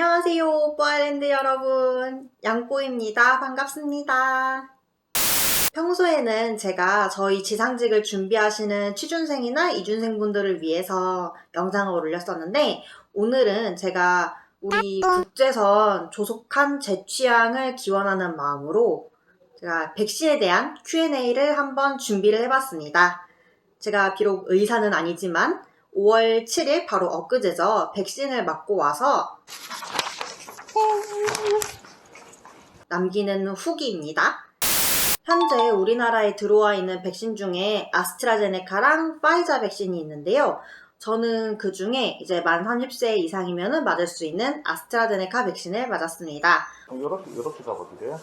안녕하세요, 뽀아일랜드 여러분. 양꼬입니다. 반갑습니다. 평소에는 제가 저희 지상직을 준비하시는 취준생이나 이준생 분들을 위해서 영상을 올렸었는데, 오늘은 제가 우리 국제선 조속한 재취향을 기원하는 마음으로 제가 백신에 대한 Q&A를 한번 준비를 해봤습니다. 제가 비록 의사는 아니지만 5월 7일 바로 엊그제죠. 백신을 맞고 와서 남기는 후기입니다. 현재 우리나라에 들어와 있는 백신 중에 아스트라제네카랑 파이자 백신이 있는데요. 저는 그 중에 이제 만 30세 이상이면 맞을 수 있는 아스트라제네카 백신을 맞았습니다. 이렇게 이렇게 잡아드려요?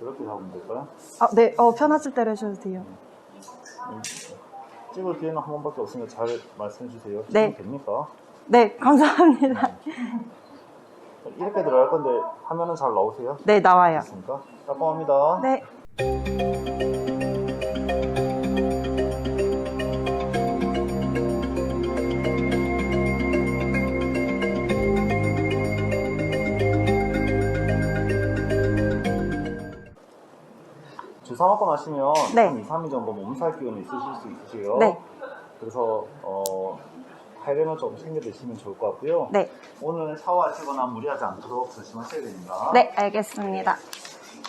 이렇게 잡으면 될까요? 아, 네. 어, 편하실 대로 해주셔도 돼요. 찍을 기회는 한 번밖에 없으니까 잘 말씀해 주세요. 네. 됩니까? 네, 감사합니다. 이렇게 들어갈 건데 화면은 잘 나오세요? 네, 나와요. 됐습니까? 깜깜합니다. 네. 주사 맞고 나시면 네. 한 2, 3일 정도 몸살 기운이 있으실 수 있으세요. 네. 그래서 어, 하이레는 조금 챙겨 드시면 좋을 것 같고요. 네. 오늘 샤워하시거나 무리하지 않도록 조심하셔야 됩니다. 네, 알겠습니다.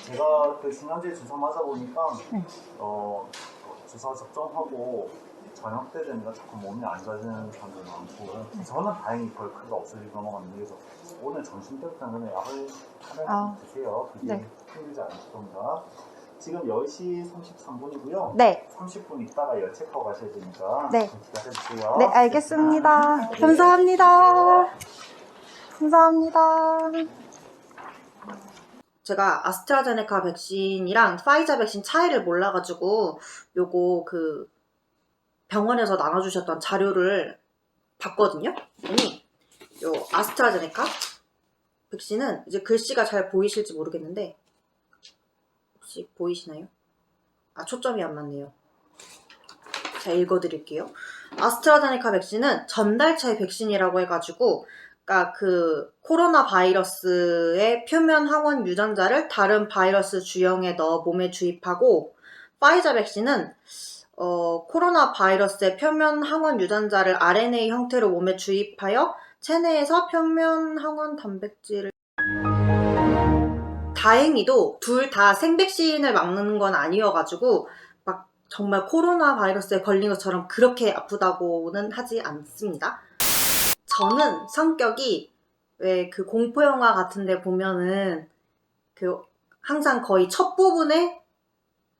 제가 그 지난주에 주사 맞아 보니까 네. 어, 주사 접종하고 저녁 때 되니까 자꾸 몸이 안 좋아지는 사람들이 많고 네. 저는 다행히 별 크게 없어지고 넘어갔는데 그래서 오늘 점심 때부터 그냥 약을 하나씩 아. 드세요. 그게 네. 힘들지 않을 겁니다. 지금 10시 33분이고요. 네. 30분 있다가 열 체크하고 가셔야 되니까 네. 좀 기다려주세요. 네, 알겠습니다. 감사합니다. 감사합니다. 제가 아스트라제네카 백신이랑 파이자 백신 차이를 몰라가지고 요거 그 병원에서 나눠주셨던 자료를 봤거든요. 아니 요 아스트라제네카 백신은 이제 글씨가 잘 보이실지 모르겠는데 혹시 보이시나요? 아 초점이 안 맞네요. 자 읽어드릴게요. 아스트라제네카 백신은 전달체 백신이라고 해가지고 그러니까 그 코로나 바이러스의 표면 항원 유전자를 다른 바이러스 주형에 넣어 몸에 주입하고 파이자 백신은 어, 코로나 바이러스의 표면 항원 유전자를 RNA 형태로 몸에 주입하여 체내에서 표면 항원 단백질을 다행히도 둘 다 생백신을 막는 건 아니어가지고 막 정말 코로나 바이러스에 걸린 것처럼 그렇게 아프다고는 하지 않습니다. 저는 성격이 왜 그 공포 영화 같은데 보면은 그 항상 거의 첫 부분에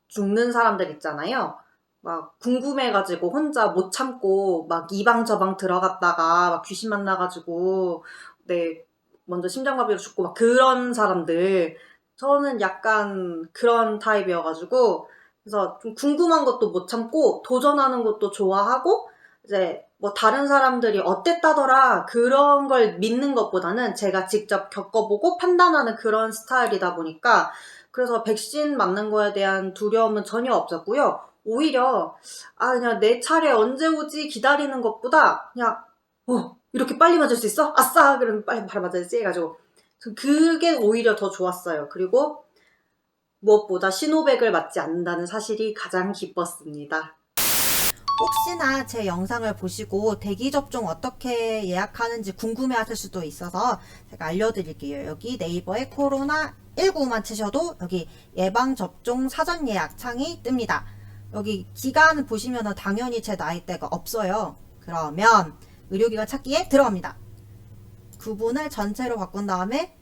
죽는 사람들 있잖아요. 막 궁금해가지고 혼자 못 참고 막 이방 저방 들어갔다가 막 귀신 만나가지고 네 먼저 심장마비로 죽고 막 그런 사람들 저는 약간 그런 타입이어가지고 그래서 좀 궁금한 것도 못 참고 도전하는 것도 좋아하고 이제 뭐 다른 사람들이 어땠다더라 그런 걸 믿는 것보다는 제가 직접 겪어보고 판단하는 그런 스타일이다 보니까 그래서 백신 맞는 거에 대한 두려움은 전혀 없었고요. 오히려 아 그냥 내 차례 언제 오지 기다리는 것보다 그냥 어 이렇게 빨리 맞을 수 있어? 아싸 그러면 빨리 바로 맞아야지 해가지고 그게 오히려 더 좋았어요. 그리고 무엇보다 신호백을 맞지 않는다는 사실이 가장 기뻤습니다. 혹시나 제 영상을 보시고 대기 접종 어떻게 예약하는지 궁금해 하실 수도 있어서 제가 알려드릴게요. 여기 네이버에 코로나 19만 치셔도 여기 예방접종 사전 예약 창이 뜹니다. 여기 기간 보시면 당연히 제 나이대가 없어요. 그러면 의료기관 찾기에 들어갑니다. 구분을 전체로 바꾼 다음에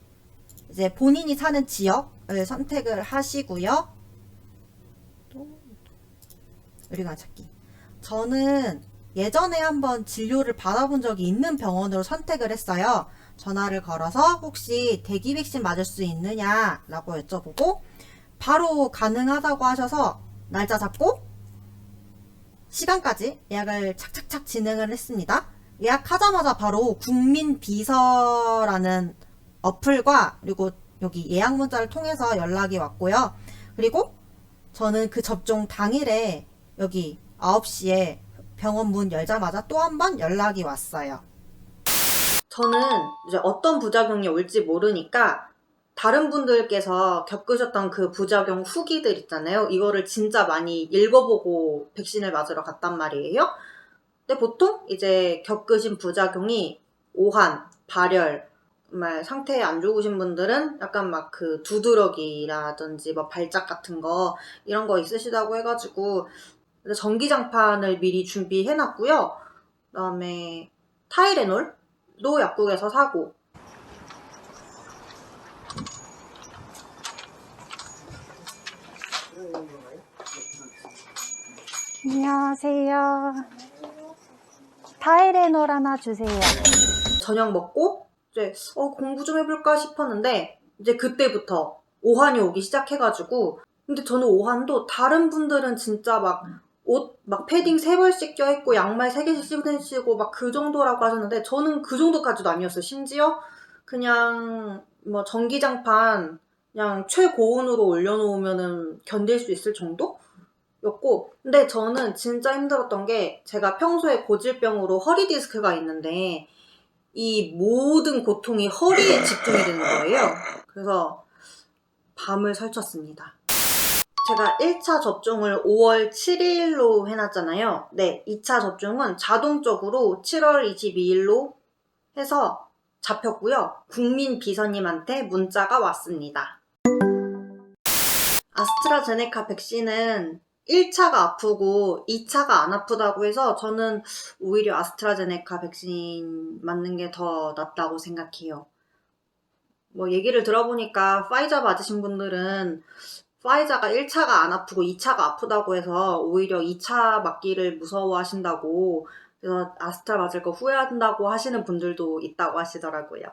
이제 본인이 사는 지역을 선택을 하시고요. 또 의료기관 찾기. 저는 예전에 한번 진료를 받아본 적이 있는 병원으로 선택을 했어요. 전화를 걸어서 혹시 대기 백신 맞을 수 있느냐라고 여쭤보고 바로 가능하다고 하셔서 날짜 잡고 시간까지 예약을 착착착 진행을 했습니다. 예약하자마자 바로 국민 비서라는 어플과 그리고 여기 예약 문자를 통해서 연락이 왔고요. 그리고 저는 그 접종 당일에 여기 9시에 병원 문 열자마자 또 한 번 연락이 왔어요. 저는 이제 어떤 부작용이 올지 모르니까 다른 분들께서 겪으셨던 그 부작용 후기들 있잖아요. 이거를 진짜 많이 읽어보고 백신을 맞으러 갔단 말이에요. 근데 보통 이제 겪으신 부작용이 오한, 발열, 정말 상태 안 좋으신 분들은 약간 막 그 두드러기라든지 뭐 발작 같은 거 이런 거 있으시다고 해가지고 전기장판을 미리 준비해놨고요. 그다음에 타이레놀도 약국에서 사고 안녕하세요. 타이레놀 하나 주세요. 저녁 먹고 이제 어, 공부 좀 해볼까 싶었는데 이제 그때부터 오한이 오기 시작해가지고 근데 저는 오한도 다른 분들은 진짜 막 옷 막 패딩 세 벌씩 껴입고 양말 세 개씩 신으시고 막 그 정도라고 하셨는데 저는 그 정도까지도 아니었어요. 심지어 그냥 뭐 전기장판 그냥 최고온으로 올려놓으면은 견딜 수 있을 정도 였고 근데 저는 진짜 힘들었던 게 제가 평소에 고질병으로 허리 디스크가 있는데 이 모든 고통이 허리에 집중이 되는 거예요. 그래서 밤을 설쳤습니다. 제가 1차 접종을 5월 7일로 해놨잖아요. 네, 2차 접종은 자동적으로 7월 22일로 해서 잡혔고요. 국민 비서님한테 문자가 왔습니다. 아스트라제네카 백신은 1차가 아프고 2차가 안 아프다고 해서 저는 오히려 아스트라제네카 백신 맞는 게 더 낫다고 생각해요. 뭐 얘기를 들어보니까 파이자 맞으신 분들은 파이자가 1차가 안 아프고 2차가 아프다고 해서 오히려 2차 맞기를 무서워하신다고 그래서 아스트라 맞을 거 후회한다고 하시는 분들도 있다고 하시더라고요.